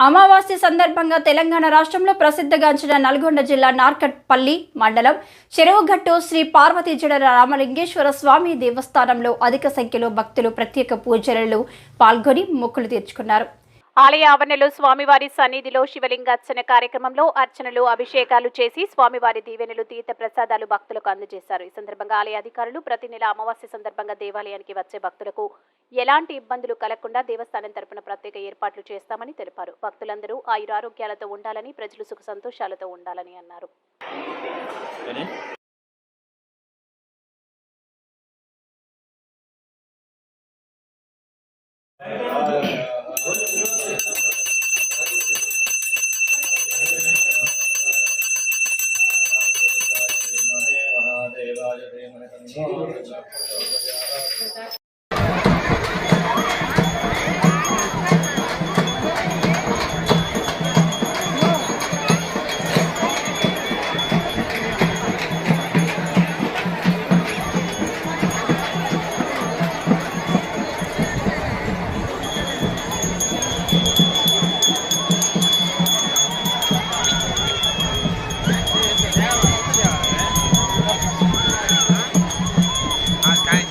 అమావాస్య సందర్భంగా తెలంగాణ రాష్ట్రంలో ప్రసిద్ధగాంచిన నల్గొండ జిల్లా నార్కట్పల్లి మండలం చెరువుగట్టు శ్రీ పార్వతీ జడ రామలింగేశ్వర స్వామి దేవస్థానంలో అధిక సంఖ్యలో భక్తులు ప్రత్యేక పూజలలో పాల్గొని మొక్కులు తీర్చుకున్నారు. ఆలయ ఆవరణలో స్వామివారి సన్నిధిలో శివలింగ అర్చన కార్యక్రమంలో అర్చనలు అభిషేకాలు చేసి స్వామివారి దీవెనలు తీర్థ ప్రసాదాలు భక్తులకు అందజేశారు. ఈ సందర్భంగా ఆలయ అధికారులు ప్రతి నెల అమావాస్య సందర్భంగా దేవాలయానికి వచ్చే భక్తులకు ఎలాంటి ఇబ్బందులు కలగకుండా దేవస్థానం తరపున ప్రత్యేక ఏర్పాట్లు చేస్తామని తెలిపారు. భక్తులందరూ ఆయురారోగ్యాలతో ఉండాలని ప్రజలు సుఖ సంతోషాలతో ఉండాలని అన్నారు. 그런데그게제일좋았던 거.